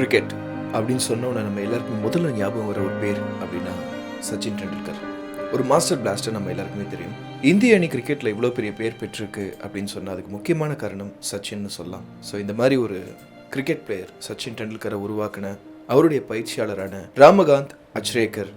Cricket அப்படின்னு சொன்னோன்னே நம்ம எல்லாருக்குமே முதல்ல ஞாபகம் வர ஒரு பேர் அப்படின்னா சச்சின் டெண்டுல்கர். ஒரு மாஸ்டர் பிளாஸ்டர் நம்ம எல்லாருக்குமே தெரியும். இந்திய அணி கிரிக்கெட்டில் இவ்வளோ பெரிய பேர் பெற்றிருக்கு அப்படின்னு சொன்னால் அதுக்கு முக்கியமான காரணம் சச்சின்னு சொல்லலாம். ஸோ இந்த மாதிரி ஒரு கிரிக்கெட் பிளேயர் சச்சின் டெண்டுல்கரை உருவாக்கின அவருடைய பயிற்சியாளரான ராமகாந்த் அச்ரேகர்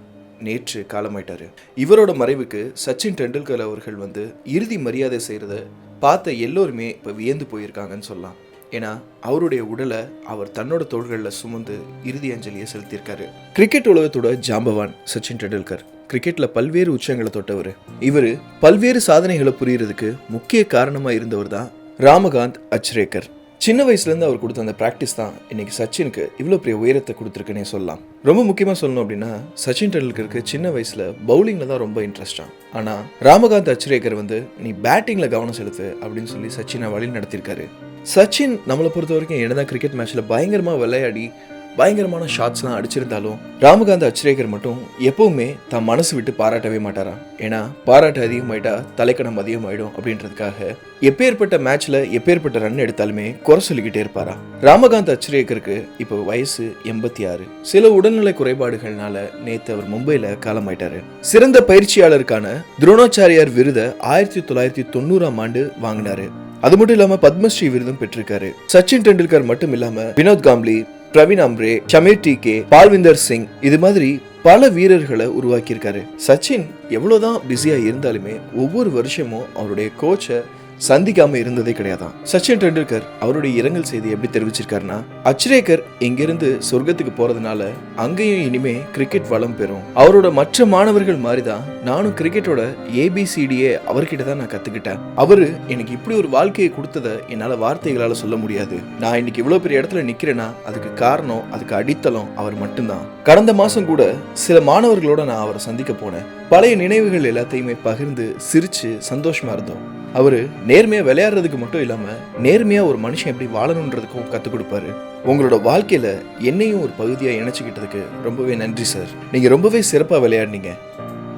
நேற்று காலமாயிட்டாரு. இவரோட மறைவுக்கு சச்சின் டெண்டுல்கர் அவர்கள் வந்து இறுதி மரியாதை செய்கிறத பார்த்த எல்லோருமே இப்போ வியந்து போயிருக்காங்கன்னு சொல்லலாம். ஏன்னா அவருடைய உடலை அவர் தன்னோட தோள்களில் சுமந்து இறுதி அஞ்சலியை செலுத்தியிருக்காரு. கிரிக்கெட் உலகத்தோட ஜாம்பவான் சச்சின் டெண்டுல்கர். கிரிக்கெட்ல பல்வேறு உச்சங்களை தொட்டவர். இவர் பல்வேறு சாதனைகளை புரியறதுக்கு முக்கிய காரணமாக இருந்தவர் தான் ராமகாந்த் அச்ரேக்கர் சின்ன வயசுலேருந்து அவர் கொடுத்த அந்த ப்ராக்டிஸ் தான் இன்னைக்கு சச்சினுக்கு இவ்வளோ பெரிய உயரத்தை கொடுத்துருக்குன்னே சொல்லலாம். ரொம்ப முக்கியமாக சொல்லணும் அப்படின்னா சச்சின் டெண்டுல்கருக்கு சின்ன வயசில் பவுலிங்கில் தான் ரொம்ப இன்ட்ரெஸ்டாக ஆனால் ராமகாந்த் அச்ரேக்கர் வந்து நீ பேட்டிங்கில் கவனம் செலுத்து அப்படின்னு சொல்லி சச்சினை வழி நடத்தியிருக்காரு. சச்சின் நம்மளை பொறுத்த வரைக்கும் என்னதான் கிரிக்கெட் மேட்ச்சில் பயங்கரமாக விளையாடி பயங்கரமான ஷாட்ஸ்லாம் அடிச்சிருந்தாலும் ராமகாந்த் அச்சரேகர் மட்டும் எப்பவுமே தன் மனசு விட்டு பாராட்டவே மாட்டாராம். ஏன்னா பாராட்டு அதிகமாயிட்டா தலைக்கணம் அதிகமாயிடும் அப்படின்றதுக்காக எப்பேற்பட்ட மேட்ச்ல எப்பேற்பட்ட ரன் எடுத்தாலுமே குறை சொல்லிக்கிட்டே இருப்பாரா ராமகாந்த் அச்சரேகருக்கு இப்போ வயசு எண்பத்தி ஆறு. சில உடல்நிலை குறைபாடுகள்னால நேத்து அவர் மும்பையில காலமாயிட்டாரு. சிறந்த பயிற்சியாளருக்கான துரோணாச்சாரியார் விருதை ஆயிரத்தி தொள்ளாயிரத்தி தொண்ணூறாம் ஆண்டு வாங்கினாரு. அது மட்டும் இல்லாம பத்மஸ்ரீ விருதும் பெற்றிருக்காரு. சச்சின் டெண்டுல்கர் மட்டும் இல்லாம வினோத் காம்லி பிரவீன் அம்ரே ஷமீர் டிகே பால்விந்தர் சிங் இது மாதிரி பல வீரர்களை உருவாக்கியிருக்காரு. சச்சின் எவ்வளவுதான் பிஸியா இருந்தாலுமே ஒவ்வொரு வருஷமும் அவருடைய கோச்சை சந்திக்காம இருந்ததே கிடையாதான். சச்சின் டெண்டுல்கர் அவருடைய இரங்கல் செய்தி எப்படி தெரிவிச்சிருக்காருன்னா அச்ரேக்கர் இங்கிருந்து சொர்க்கத்துக்கு போறதுனால அங்கேயும் இனிமே கிரிக்கெட் வளம் பெறும். அவரோட மற்ற மாணவர்கள் மாதிரி தான் நானும் கிரிக்கெட்டோட ஏபிசிடியே அவர்கிட்ட தான் நான் கத்துக்கிட்டேன். அவரு எனக்கு இப்படி ஒரு வாழ்க்கையை கொடுத்ததை என்னால வார்த்தைகளால சொல்ல முடியாது. நான் இன்னைக்கு இவ்வளவு பெரிய இடத்துல நிக்கிறேன்னா அதுக்கு காரணம் அதுக்கு அடித்தளம் அவர் மட்டும்தான். கடந்த மாசம் கூட சில மாணவர்களோட நான் அவரை சந்திக்க போனேன். பழைய நினைவுகள் எல்லாத்தையுமே பகிர்ந்து சிரிச்சு சந்தோஷமா இருந்தோம். அவரு நேர்மையா விளையாடுறதுக்கு மட்டும் இல்லாம நேர்மையா ஒரு மனுஷன் எப்படி வாழணுன்றதுக்கும் கற்றுக் கொடுப்பாரு. உங்களோட வாழ்க்கையில என்னையும் ஒரு பகுதியா இணைச்சிக்கிட்டதுக்கு ரொம்பவே நன்றி சார். நீங்க ரொம்பவே சிறப்பா விளையாடுனீங்க.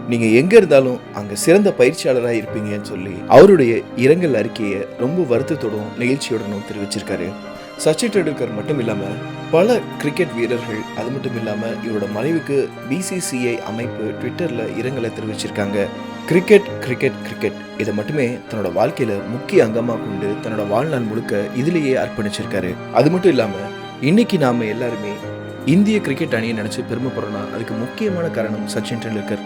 நீங்க எங்க இருந்தாலும் அங்க சிறந்த பயிற்சியாளரா இருப்பீங்கன்னு சொல்லி அவருடைய இரங்கல் அறிக்கையை ரொம்ப வருத்தத்தோடும் நிகழ்ச்சியோடனும் தெரிவிச்சிருக்காரு. சச்சின் டெண்டுல்கர் மட்டும் இல்லாம பல கிரிக்கெட் வீரர்கள் அது மட்டும் இல்லாம இவரோட மறைவுக்கு பிசிசிஐ அமைப்பு ட்விட்டர்ல இரங்கலை தெரிவிச்சிருக்காங்க. Cricket cricket cricket. இதை மட்டுமே தன்னோட வாழ்க்கையில முக்கிய அங்கமாக கொண்டு தன்னோட வாழ்நாள் முழுக்க இதுலேயே அர்ப்பணிச்சிருக்காரு. அது மட்டும் இல்லாமல் இன்னைக்கு நாம எல்லாருமே இந்திய கிரிக்கெட் அணியை நினச்சி பெருமைப்படுறோம்னா அதுக்கு முக்கியமான காரணம் சச்சின் டெண்டுல்கர்.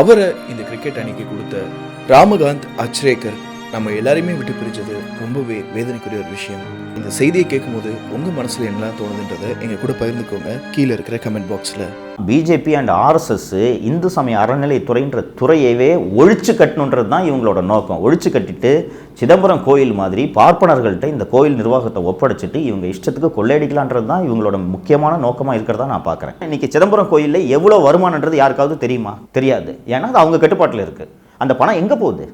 அவரை இந்த கிரிக்கெட் அணிக்கு கொடுத்த ராமகாந்த் அச்ரேகர். நம்ம எல்லாரையுமே விட்டு பிரிஞ்சது ரொம்பவே வேதனைக்குரிய ஒரு விஷயம். இந்த செய்தியை கேட்கும்போது உங்க மனசுல என்னலாம் தோணுதுன்றதை எங்க கூட பகிர்ந்துக்கோங்க. கீழே இருக்கிற கமெண்ட் பாக்ஸ்ல பிஜேபி அண்ட் ஆர்எஸ்எஸ் இந்து சமய அறநிலைத்துறைன்ற துறையவே ஒழிச்சு கட்டணுன்றது தான் இவங்களோட நோக்கம். ஒழிச்சு கட்டிட்டு சிதம்பரம் கோயில் மாதிரி பார்ப்பனர்கள்ட்ட இந்த கோயில் நிர்வாகத்தை ஒப்படைச்சிட்டு இவங்க இஷ்டத்துக்கு கொள்ளையடிக்கலான்றது தான் இவங்களோட முக்கியமான நோக்கமாக இருக்கிறதா நான் பார்க்குறேன். இன்றைக்கி சிதம்பரம் கோயிலில் எவ்வளோ வருமானன்றது யாருக்காவது தெரியுமா? தெரியாது. ஏன்னா அது அவங்க கட்டுப்பாட்டில் இருக்குது அந்த பணம் எங்கே போகுது?